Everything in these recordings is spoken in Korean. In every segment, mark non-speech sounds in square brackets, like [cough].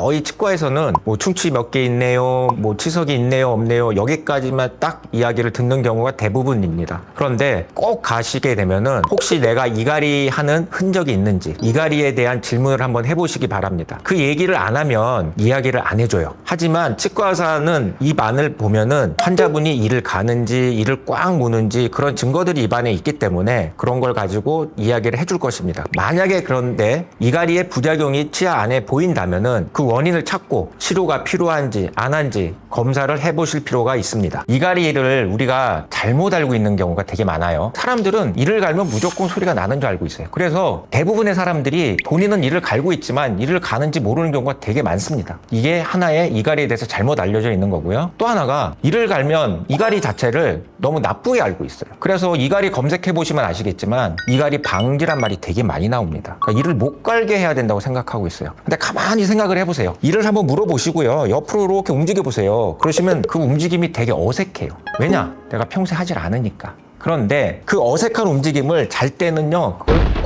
거의 치과에서는 뭐 충치 몇 개 있네요, 뭐 치석이 있네요, 없네요 여기까지만 딱 이야기를 듣는 경우가 대부분입니다. 그런데 꼭 가시게 되면은 혹시 내가 이갈이 하는 흔적이 있는지 이갈이에 대한 질문을 한번 해보시기 바랍니다. 그 얘기를 안 하면 이야기를 안 해줘요. 하지만 치과 의사는 입 안을 보면은 환자분이 이를 가는지 이를 꽉 무는지 그런 증거들이 입안에 있기 때문에 그런 걸 가지고 이야기를 해줄 것입니다. 만약에 그런데 이갈이의 부작용이 치아 안에 보인다면은 그 원인을 찾고 치료가 필요한지 안 한지 검사를 해보실 필요가 있습니다. 이갈이를 우리가 잘못 알고 있는 경우가 되게 많아요. 사람들은 이를 갈면 무조건 소리가 나는 줄 알고 있어요. 그래서 대부분의 사람들이 본인은 이를 갈고 있지만 이를 가는지 모르는 경우가 되게 많습니다. 이게 하나의 이갈이에 대해서 잘못 알려져 있는 거고요. 또 하나가 이를 갈면 이갈이 자체를 너무 나쁘게 알고 있어요. 그래서 이갈이 검색해 보시면 아시겠지만 이갈이 방지란 말이 되게 많이 나옵니다. 그러니까 이를 못 갈게 해야 된다고 생각하고 있어요. 근데 가만히 생각을 해보세요. 이를 한번 물어보시고요. 옆으로 이렇게 움직여 보세요. 그러시면 그 움직임이 되게 어색해요. 왜냐? 내가 평소에 하질 않으니까. 그런데 그 어색한 움직임을 잘 때는요,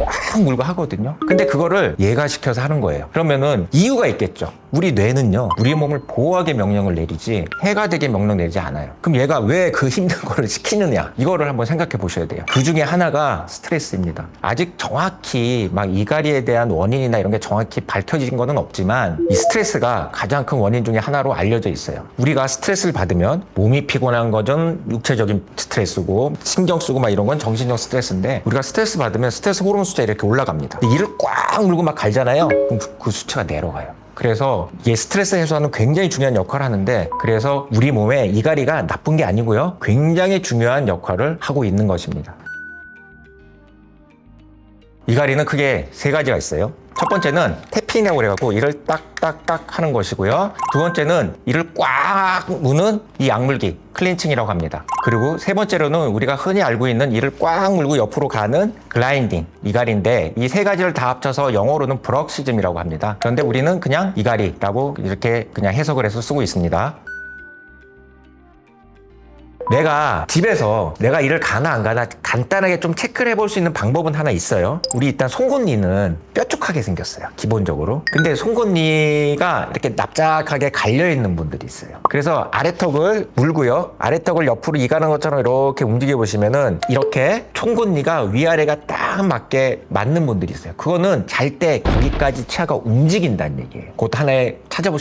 꽉 물고 하거든요. 근데 그거를 예가시켜서 하는 거예요. 그러면은 이유가 있겠죠. 우리 뇌는요, 우리 몸을 보호하게 명령을 내리지 해가 되게 명령 내리지 않아요. 그럼 얘가 왜 그 힘든 거를 시키느냐? 이거를 한번 생각해 보셔야 돼요. 그 중에 하나가 스트레스입니다. 아직 정확히 막 이갈이에 대한 원인이나 이런 게 정확히 밝혀진 거는 없지만 이 스트레스가 가장 큰 원인 중에 하나로 알려져 있어요. 우리가 스트레스를 받으면 몸이 피곤한 거는 육체적인 스트레스고 신경 쓰고 막 이런 건 정신적 스트레스인데 우리가 스트레스 받으면 스트레스 호르몬 숫자 이렇게 올라갑니다. 이를 꽉 물고 막 갈잖아요. 그럼 그- 그 수치가 내려가요. 그래서 이게 스트레스 해소하는 굉장히 중요한 역할을 하는데 그래서 우리 몸에 이갈이가 나쁜 게 아니고요. 굉장히 중요한 역할을 하고 있는 것입니다. 이갈이는 크게 세 가지가 있어요. 첫 번째는 태핑이라고 그래갖고 이를 딱딱딱 하는 것이고요. 두 번째는 이를 꽉 무는 이 약물기 클린칭이라고 합니다. 그리고 세 번째로는 우리가 흔히 알고 있는 이를 꽉 물고 옆으로 가는 글라인딩 이갈인데 이 세 가지를 다 합쳐서 영어로는 브럭시즘이라고 합니다. 그런데 우리는 그냥 이갈이라고 이렇게 그냥 해석을 해서 쓰고 있습니다. 내가 집에서 내가 일을 가나 안 가나 간단하게 좀 체크를 해볼 수 있는 방법은 하나 있어요. 우리 일단 송곳니는 뾰족하게 생겼어요. 기본적으로. 근데 송곳니가 이렇게 납작하게 갈려 있는 분들이 있어요. 그래서 아래턱을 물고요. 아래턱을 옆으로 이가는 것처럼 이렇게 움직여 보시면은 이렇게 송곳니가 위아래가 딱 맞게 맞는 분들이 있어요. 그거는 잘 때 거기까지 치아가 움직인다는 얘기예요. 그것도 하나의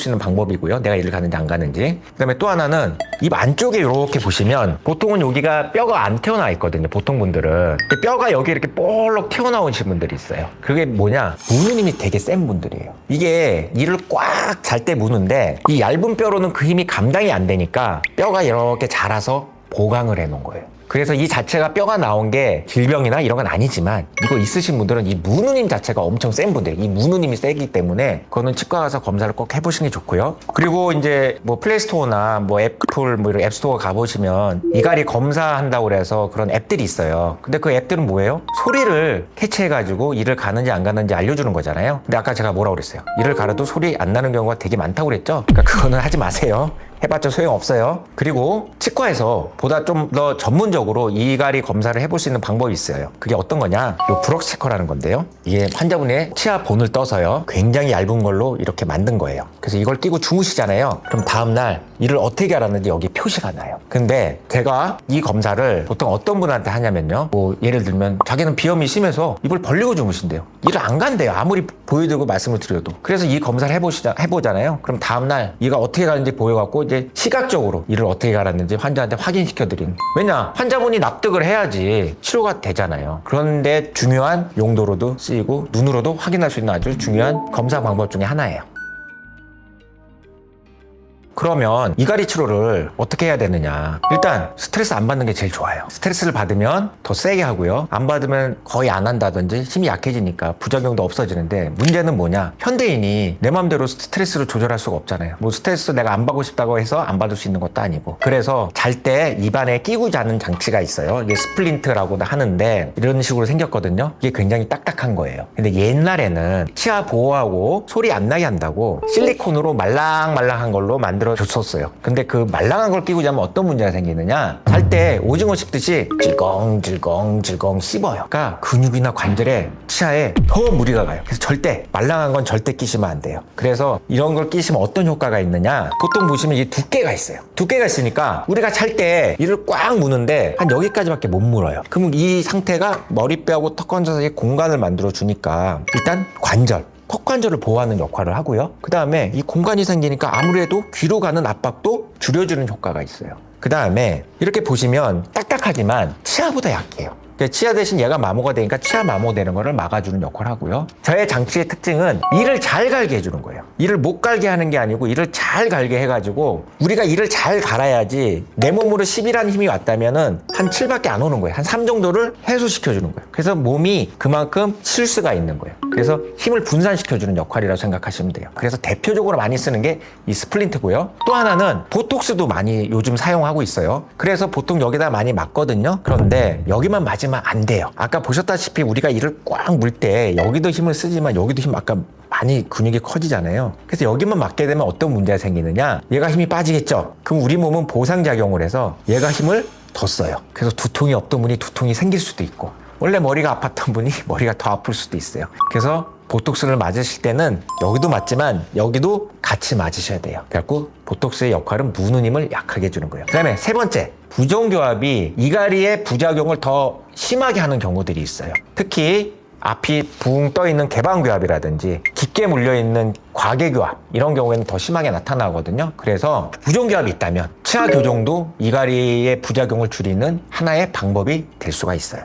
있는 방법이고요. 내가 일을 가는지 안 가는지. 그다음에 또 하나는 입 안쪽에 이렇게 보시면 보통은 여기가 뼈가 안 튀어나와 있거든요. 보통 분들은 근데 뼈가 여기 이렇게 볼록 튀어나오신 분들이 있어요. 그게 뭐냐? 무는 힘이 되게 센 분들이에요. 이게 이를 꽉 잘 때 무는데 이 얇은 뼈로는 그 힘이 감당이 안 되니까 뼈가 이렇게 자라서 보강을 해 놓은 거예요. 그래서 이 자체가 뼈가 나온 게 질병이나 이런 건 아니지만 이거 있으신 분들은 이 무누님 자체가 엄청 센 분들, 이 무누님이 세기 때문에 그거는 치과 가서 검사를 꼭 해보시는 게 좋고요. 그리고 이제 뭐 플레이스토어나 뭐 애플 뭐 이런 앱스토어 가보시면 이갈이 검사한다고 그래서 그런 앱들이 있어요. 근데 그 앱들은 뭐예요? 소리를 캐치해가지고 이를 가는지 안 가는지 알려주는 거잖아요. 근데 아까 제가 뭐라고 그랬어요? 이를 가려도 소리 안 나는 경우가 되게 많다고 그랬죠? 그러니까 그거는 하지 마세요. 해봤자 소용없어요. 그리고 치과에서 보다 좀 더 전문 적으로 이갈이 검사를 해볼 수 있는 방법이 있어요. 그게 어떤 거냐? 요 브럭 체커라는 건데요. 이게 환자분의 치아 본을 떠서요. 굉장히 얇은 걸로 이렇게 만든 거예요. 그래서 이걸 끼고 주무시잖아요. 그럼 다음날 이를 어떻게 알았는지 여기 표시가 나요. 근데 제가 이 검사를 보통 어떤 분한테 하냐면요. 뭐 예를 들면 자기는 비염이 심해서 입을 벌리고 주무신대요. 일을 안 간대요. 아무리 보여드리고 말씀을 드려도. 그래서 이 검사를 해보시자, 해보잖아요. 그럼 다음날 이가 어떻게 가는지 보여갖고 이제 시각적으로 이를 어떻게 갈았는지 환자한테 확인시켜 드리는. 왜냐? 환자분이 납득을 해야지 치료가 되잖아요. 그런데 중요한 용도로도 쓰이고 눈으로도 확인할 수 있는 아주 중요한 검사 방법 중에 하나예요. 그러면 이갈이 치료를 어떻게 해야 되느냐? 일단 스트레스 안 받는 게 제일 좋아요. 스트레스를 받으면 더 세게 하고요. 안 받으면 거의 안 한다든지 힘이 약해지니까 부작용도 없어지는데 문제는 뭐냐? 현대인이 내 마음대로 스트레스를 조절할 수가 없잖아요. 뭐 스트레스 내가 안 받고 싶다고 해서 안 받을 수 있는 것도 아니고. 그래서 잘 때 입안에 끼고 자는 장치가 있어요. 이게 스플린트라고도 하는데 이런 식으로 생겼거든요. 이게 굉장히 딱딱한 거예요. 근데 옛날에는 치아 보호하고 소리 안 나게 한다고 실리콘으로 말랑말랑한 걸로 만들어 줬었어요. 근데 그 말랑한 걸 끼고 자면 어떤 문제가 생기느냐? 잘 때 오징어 씹듯이 질겅질겅질겅 씹어요. 그러니까 근육이나 관절에 치아에 더 무리가 가요. 그래서 절대 말랑한 건 절대 끼시면 안 돼요. 그래서 이런 걸 끼시면 어떤 효과가 있느냐? 보통 보시면 이 두께가 있어요. 두께가 있으니까 우리가 잘 때 이를 꽉 무는데 한 여기까지밖에 못 물어요. 그러면 이 상태가 머리뼈하고 턱관절 사이에 공간을 만들어 주니까 일단 관절 턱관절을 보호하는 역할을 하고요. 그 다음에 이 공간이 생기니까 아무래도 귀로 가는 압박도 줄여주는 효과가 있어요. 그 다음에 이렇게 보시면 딱딱하지만 치아보다 약해요. 그러니까 치아 대신 얘가 마모가 되니까 치아 마모 되는 거를 막아주는 역할을 하고요. 저의 장치의 특징은 이를 잘 갈게 해주는 거예요. 이를 못 갈게 하는 게 아니고 이를 잘 갈게 해가지고 우리가 이를 잘 갈아야지 내 몸으로 10이라는 힘이 왔다면은 한 7밖에 안 오는 거예요. 한 3 정도를 해소시켜주는 거예요. 그래서 몸이 그만큼 쉴 수가 있는 거예요. 그래서 힘을 분산시켜주는 역할이라고 생각하시면 돼요. 그래서 대표적으로 많이 쓰는 게 이 스플린트고요. 또 하나는 보톡스도 많이 요즘 사용하고 있어요. 그래서 보통 여기다 많이 맞거든요. 그런데 여기만 맞으면 안 돼요. 아까 보셨다시피 우리가 이를 꽉 물 때 여기도 힘을 쓰지만 여기도 힘 아까 많이 근육이 커지잖아요. 그래서 여기만 맞게 되면 어떤 문제가 생기느냐? 얘가 힘이 빠지겠죠. 그럼 우리 몸은 보상작용을 해서 얘가 힘을 더 써요. 그래서 두통이 없던 분이 두통이 생길 수도 있고 원래 머리가 아팠던 분이 [laughs] 머리가 더 아플 수도 있어요. 그래서 보톡스를 맞으실 때는 여기도 맞지만 여기도 같이 맞으셔야 돼요. 그래갖고 보톡스의 역할은 무는 힘을 약하게 해주는 거예요. 그 다음에 세 번째, 부종교합이 이가리의 부작용을 더 심하게 하는 경우들이 있어요. 특히 앞이 붕 떠 있는 개방교합이라든지 깊게 물려 있는 과계교합 이런 경우에는 더 심하게 나타나거든요. 그래서 부종교합이 있다면 치아 교정도 이가리의 부작용을 줄이는 하나의 방법이 될 수가 있어요.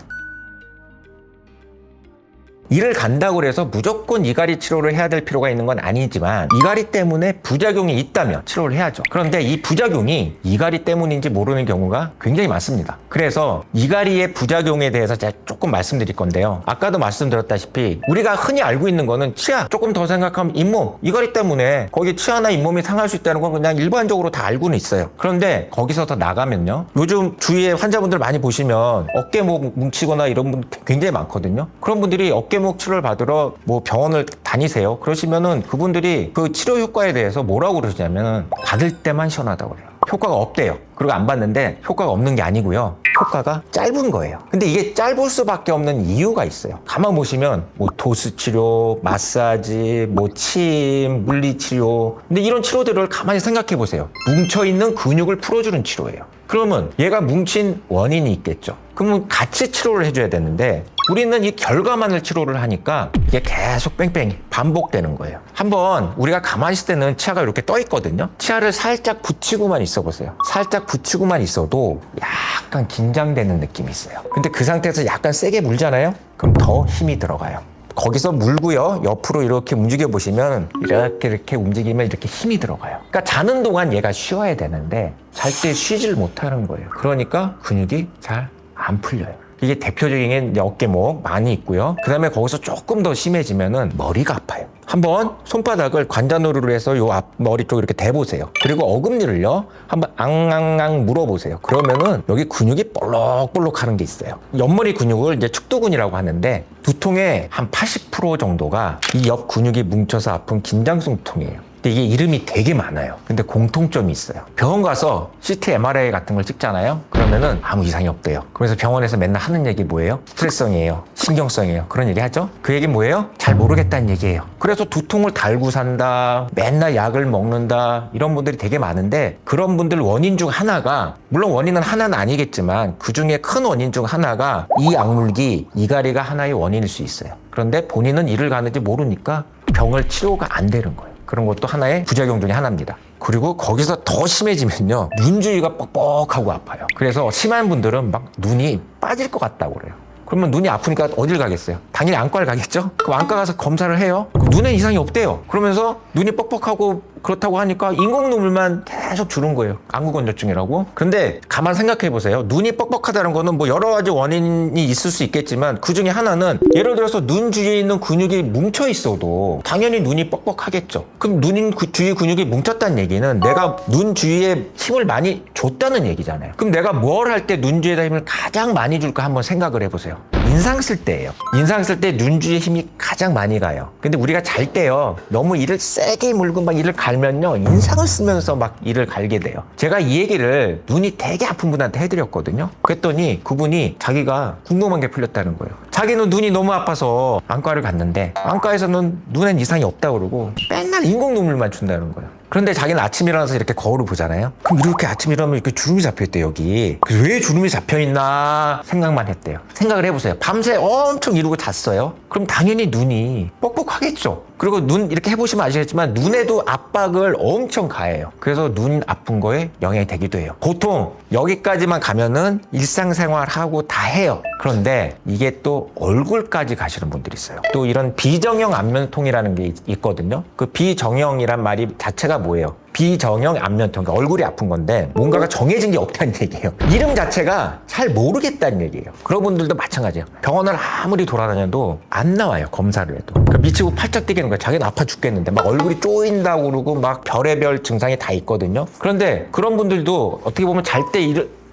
이를 간다고 해서 무조건 이가리 치료를 해야 될 필요가 있는 건 아니지만 이가리 때문에 부작용이 있다면 치료를 해야죠. 그런데 이 부작용이 이가리 때문인지 모르는 경우가 굉장히 많습니다. 그래서 이가리의 부작용에 대해서 제가 조금 말씀드릴 건데요. 아까도 말씀드렸다시피 우리가 흔히 알고 있는 거는 치아 조금 더 생각하면 잇몸 이가리 때문에 거기 치아나 잇몸이 상할 수 있다는 건 그냥 일반적으로 다 알고는 있어요. 그런데 거기서 더 나가면요. 요즘 주위에 환자분들 많이 보시면 어깨목 뭉치거나 이런 분 굉장히 많거든요. 그런 분들이 어깨 목 치료를 받으러 뭐 병원을 다니세요. 그러시면은 그분들이 그 치료 효과에 대해서 뭐라고 그러시냐면은 받을 때만 시원하다고 그래요. 효과가 없대요. 그리고 안 받는데 효과가 없는 게 아니고요. 효과가 짧은 거예요. 근데 이게 짧을 수밖에 없는 이유가 있어요. 가만 보시면 뭐 도수 치료, 마사지, 뭐 침, 물리 치료. 근데 이런 치료들을 가만히 생각해 보세요. 뭉쳐 있는 근육을 풀어주는 치료예요. 그러면 얘가 뭉친 원인이 있겠죠. 그러면 같이 치료를 해줘야 되는데 우리는 이 결과만을 치료를 하니까 이게 계속 뺑뺑이 반복되는 거예요. 한번 우리가 가만히 있을 때는 치아가 이렇게 떠 있거든요. 치아를 살짝 붙이고만 있어 보세요. 살짝 붙이고만 있어도 약간 긴장되는 느낌이 있어요. 근데 그 상태에서 약간 세게 물잖아요. 그럼 더 힘이 들어가요. 거기서 물고요. 옆으로 이렇게 움직여 보시면 이렇게 이렇게 움직이면 이렇게 힘이 들어가요. 그러니까 자는 동안 얘가 쉬어야 되는데 잘 때 쉬질 못하는 거예요. 그러니까 근육이 잘 안 풀려요. 이게 대표적인 게 어깨목 많이 있고요. 그 다음에 거기서 조금 더 심해지면은 머리가 아파요. 한번 손바닥을 관자놀이로 해서 요 앞 머리 쪽 이렇게 대보세요. 그리고 어금니를요 한번 앙앙앙 물어보세요. 그러면은 여기 근육이 볼록볼록 하는 게 있어요. 옆머리 근육을 이제 축두근이라고 하는데 두통의 한 80% 정도가 이 옆 근육이 뭉쳐서 아픈 긴장성 두통이에요. 근데 이게 이름이 되게 많아요. 근데 공통점이 있어요. 병원 가서 CT, MRI 같은 걸 찍잖아요. 그러면은 아무 이상이 없대요. 그래서 병원에서 맨날 하는 얘기 뭐예요? 스트레스성이에요. 신경성이에요. 그런 얘기 하죠? 그 얘기 뭐예요? 잘 모르겠다는 얘기예요. 그래서 두통을 달고 산다, 맨날 약을 먹는다, 이런 분들이 되게 많은데 그런 분들 원인 중 하나가 물론 원인은 하나는 아니겠지만 그 중에 큰 원인 중 하나가 이 악물기, 이가리가 하나의 원인일 수 있어요. 그런데 본인은 이를 가는지 모르니까 병을 치료가 안 되는 거예요. 그런 것도 하나의 부작용 중에 하나입니다. 그리고 거기서 더 심해지면요. 눈 주위가 뻑뻑하고 아파요. 그래서 심한 분들은 막 눈이 빠질 것 같다고 그래요. 그러면 눈이 아프니까 어딜 가겠어요? 당연히 안과를 가겠죠? 그럼 안과 가서 검사를 해요. 눈에 이상이 없대요. 그러면서 눈이 뻑뻑하고 그렇다고 하니까 인공 눈물만 계속 주는 거예요. 안구건조증이라고. 근데 가만 생각해 보세요. 눈이 뻑뻑하다는 거는 뭐 여러 가지 원인이 있을 수 있겠지만 그 중에 하나는 예를 들어서 눈 주위에 있는 근육이 뭉쳐 있어도 당연히 눈이 뻑뻑하겠죠. 그럼 눈그 주위 근육이 뭉쳤다는 얘기는 내가 눈 주위에 힘을 많이 줬다는 얘기잖아요. 그럼 내가 뭘 할 때 눈 주위에다 힘을 가장 많이 줄까 한번 생각을 해보세요. 인상 쓸 때예요. 인상 쓸 때 눈주의 힘이 가장 많이 가요. 근데 우리가 잘 때요. 너무 이를 세게 물고 막 이를 갈면요. 인상을 쓰면서 막 이를 갈게 돼요. 제가 이 얘기를 눈이 되게 아픈 분한테 해드렸거든요. 그랬더니 그분이 자기가 궁금한 게 풀렸다는 거예요. 자기는 눈이 너무 아파서 안과를 갔는데 안과에서는 눈엔 이상이 없다고 그러고 맨날 인공 눈물만 준다는 거예요. 그런데 자기는 아침 일어나서 이렇게 거울을 보잖아요. 그럼 이렇게 아침 일어나면 이렇게 주름이 잡혀있대 여기. 왜 주름이 잡혀있나 생각만 했대요. 생각을 해보세요. 밤새 엄청 이루고 잤어요. 그럼 당연히 눈이 뻑뻑하겠죠. 그리고 눈 이렇게 해보시면 아시겠지만 눈에도 압박을 엄청 가해요. 그래서 눈 아픈 거에 영향이 되기도 해요. 보통 여기까지만 가면은 일상생활하고 다 해요. 그런데 이게 또 얼굴까지 가시는 분들이 있어요. 또 이런 비정형 안면통이라는 게 있- 있거든요. 그 비정형이란 말이 자체가 뭐예요? 비정형 안면통, 그러니까 얼굴이 아픈 건데 뭔가가 정해진 게 없다는 얘기예요. 이름 자체가 잘 모르겠다는 얘기예요. 그런 분들도 마찬가지예요. 병원을 아무리 돌아다녀도 안 나와요. 검사를 해도. 그러니까 미치고 팔짝 뛰기는 거야. 자기는 아파 죽겠는데 막 얼굴이 쪼인다고 그러고 막 별의별 증상이 다 있거든요. 그런데 그런 분들도 어떻게 보면 잘 때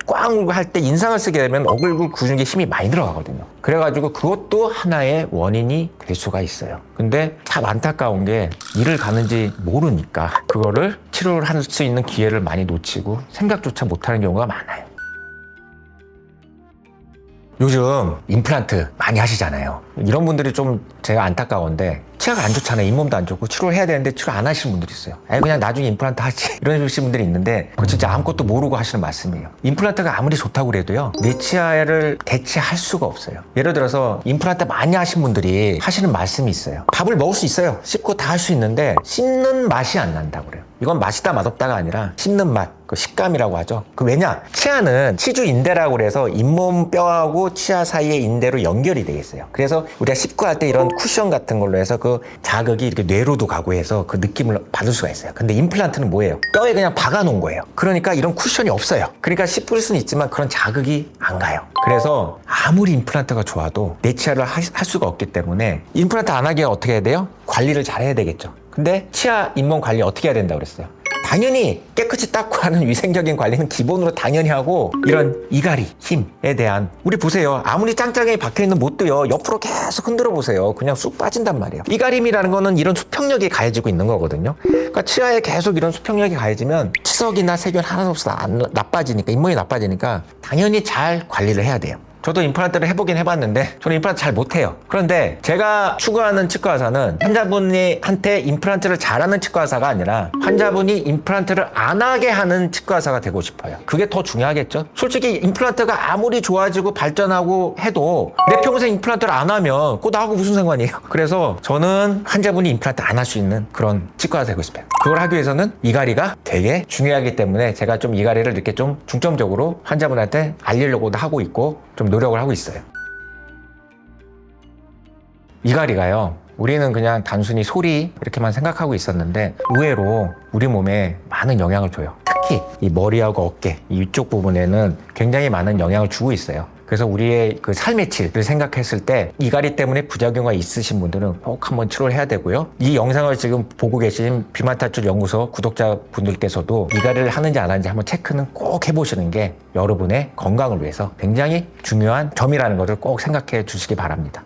꽉 물고 할 때 인상을 쓰게 되면 얼굴 구주는 게 힘이 많이 들어가거든요. 그래가지고 그것도 하나의 원인이 될 수가 있어요. 근데 참 안타까운 게 일을 가는지 모르니까 그거를 치료를 할 수 있는 기회를 많이 놓치고 생각조차 못하는 경우가 많아요. 요즘 임플란트 많이 하시잖아요. 이런 분들이 좀 제가 안타까운데 치아가 안 좋잖아요. 잇몸도 안 좋고 치료를 해야 되는데 치료 안 하시는 분들이 있어요. 아니 그냥 나중에 임플란트 하지 [laughs] 이런 분들이 있는데 그거 진짜 아무것도 모르고 하시는 말씀이에요. 임플란트가 아무리 좋다고 그래도요. 내 치아를 대체할 수가 없어요. 예를 들어서 임플란트 많이 하신 분들이 하시는 말씀이 있어요. 밥을 먹을 수 있어요. 씹고 다 할 수 있는데 씹는 맛이 안 난다고 그래요. 이건 맛있다 맛없다가 아니라 씹는 맛, 그 식감이라고 하죠. 그 왜냐? 치아는 치주 인대라고 그래서 잇몸 뼈하고 치아 사이의 인대로 연결이 되어 있어요. 그래서 우리가 씹고 할 때 이런 쿠션 같은 걸로 해서 그 자극이 이렇게 뇌로도 가고 해서 그 느낌을 받을 수가 있어요. 근데 임플란트는 뭐예요? 뼈에 그냥 박아 놓은 거예요. 그러니까 이런 쿠션이 없어요. 그러니까 씹을 수는 있지만 그런 자극이 안 가요. 그래서 아무리 임플란트가 좋아도 내 치아를 하- 할 수가 없기 때문에 임플란트 안 하기가 어떻게 해야 돼요? 관리를 잘 해야 되겠죠. 근데 치아 잇몸 관리 어떻게 해야 된다고 그랬어요? 당연히 깨끗이 닦고 하는 위생적인 관리는 기본으로 당연히 하고 이런 이갈이 힘에 대한 우리 보세요. 아무리 짱짱하게 박혀있는 못도요. 옆으로 계속 흔들어 보세요. 그냥 쑥 빠진단 말이에요. 이갈힘이라는 거는 이런 수평력이 가해지고 있는 거거든요. 그러니까 치아에 계속 이런 수평력이 가해지면 치석이나 세균 하나도 없어 안 나빠지니까 잇몸이 나빠지니까 당연히 잘 관리를 해야 돼요 저도 임플란트를 해보긴 해봤는데 저는 임플란트 잘 못해요. 그런데 제가 추구하는 치과 의사는 환자분한테 임플란트를 잘하는 치과 의사가 아니라 환자분이 임플란트를 안 하게 하는 치과 의사가 되고 싶어요. 그게 더 중요하겠죠. 솔직히 임플란트가 아무리 좋아지고 발전하고 해도 내 평생 임플란트를 안 하면 그거 나하고 무슨 상관이에요. [laughs] 그래서 저는 환자분이 임플란트 안 할 수 있는 그런 치과 의사가 되고 싶어요. 그걸 하기 위해서는 이갈이가 되게 중요하기 때문에 제가 좀 이갈이를 이렇게 좀 중점적으로 환자분한테 알리려고도 하고 있고 좀 노력을 하고 있어요. 이갈이가요. 우리는 그냥 단순히 소리 이렇게만 생각하고 있었는데 의외로 우리 몸에 많은 영향을 줘요. 특히 이 머리하고 어깨 이 위쪽 부분에는 굉장히 많은 영향을 주고 있어요. 그래서 우리의 그 삶의 질을 생각했을 때 이갈이 때문에 부작용이 있으신 분들은 꼭 한번 치료를 해야 되고요. 이 영상을 지금 보고 계신 비만탈출 연구소 구독자분들께서도 이갈을 하는지 안 하는지 한번 체크는 꼭 해보시는 게 여러분의 건강을 위해서 굉장히 중요한 점이라는 것을 꼭 생각해 주시기 바랍니다.